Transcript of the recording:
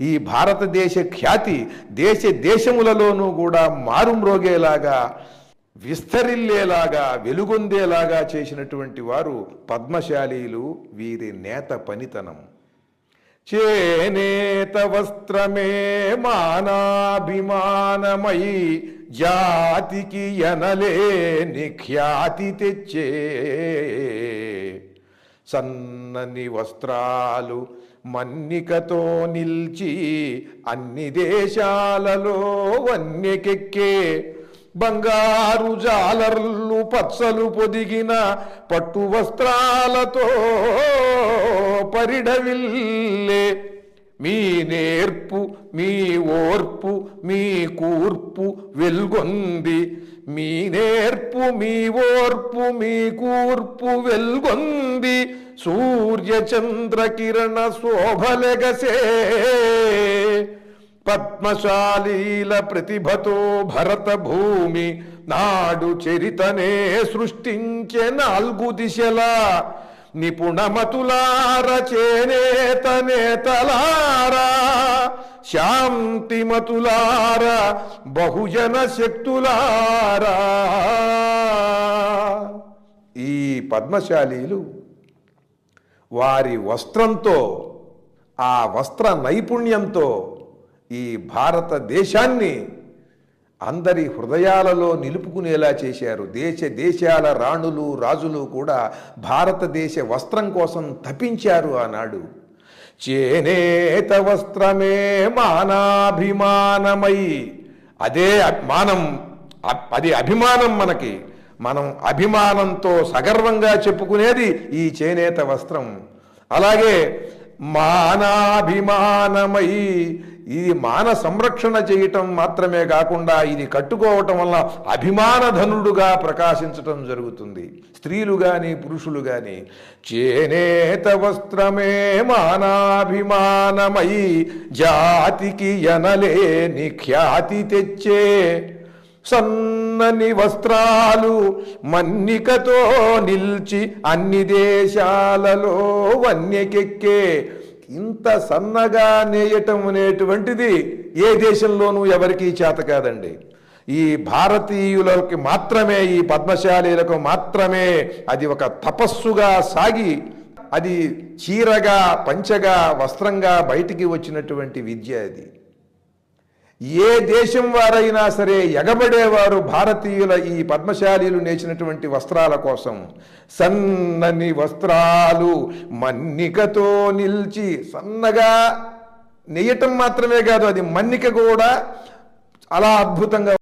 ఈ భారతదేశ ఖ్యాతి దేశ దేశములలోనూ కూడా మారుమ్రోగేలాగా విస్తరిల్లేలాగా వెలుగొందేలాగా చేసినటువంటి వారు పద్మశాలీలు వీరి నేత పనితనం. చేనేత వస్త్రమే మానాభిమానమై జాతికి ఎనలేని ఖ్యాతి తెచ్చే సన్నని వస్త్రాలు మన్నికతో నిల్చి అన్ని దేశాలలో వన్యకెక్కే బంగారు జాలర్లు పచ్చలు పొదిగిన పట్టు వస్త్రాలతో పరిడవిల్లే. మీ నేర్పు మీ ఓర్పు మీ కూర్పు వెల్గొంది. మీ నేర్పు మీ ఓర్పు మీ కూర్పు వెల్గొంది. సూర్య చంద్ర కిరణ శోభలెగసే. పద్మశాలీల ప్రతిభతో భరత భూమి నాడు చరితనే సృష్టించే నాలుగు దిశల. నిపుణమతులార చేనేత నేతలారా. శాంతిమతులారా బహుజన శక్తులారా. ఈ పద్మశాలీలు వారి వస్త్రంతో ఆ వస్త్ర నైపుణ్యంతో ఈ భారతదేశాన్ని అందరి హృదయాలలో నిలుపుకునేలా చేశారు. దేశ దేశాల రాణులు రాజులు కూడా భారతదేశ వస్త్రం కోసం తపించారు ఆనాడు. చేనేత వస్త్రమే మానాభిమానమై. అదే మానం అది అభిమానం మనకి. మనం అభిమానంతో సగర్వంగా చెప్పుకునేది ఈ చేనేత వస్త్రం. అలాగే మానాభిమానమై ఇది మాన సంరక్షణ చేయటం మాత్రమే కాకుండా ఇది కట్టుకోవటం వల్ల అభిమానధనుడుగా ప్రకాశించటం జరుగుతుంది. స్త్రీలు కానీ పురుషులు కానీ చేనేత వస్త్రమే మానాభిమానమై జాతికి ఎనలేని ఖ్యాతి తెచ్చే సన్నని వస్త్రాలు మన్నికతో నిల్చి అన్ని దేశాలలో వన్యకెక్కే ఇంత సన్నగా నేయటం అనేటువంటిది ఏ దేశంలోనూ ఎవరికీ చేత కాదండి. ఈ భారతీయులకి మాత్రమే ఈ పద్మశాలీలకు మాత్రమే అది ఒక తపస్సుగా సాగి అది చీరగా పంచగా వస్త్రంగా బయటికి వచ్చినటువంటి విద్య అది. ఏ దేశం వారైనా సరే ఎగబడేవారు భారతీయుల ఈ పద్మశాలీలు నేర్చినటువంటి వస్త్రాల కోసం. సన్నని వస్త్రాలు మన్నికతో నిలిచి సన్నగా నెయ్యటం మాత్రమే కాదు అది మన్నిక కూడా అలా అద్భుతంగా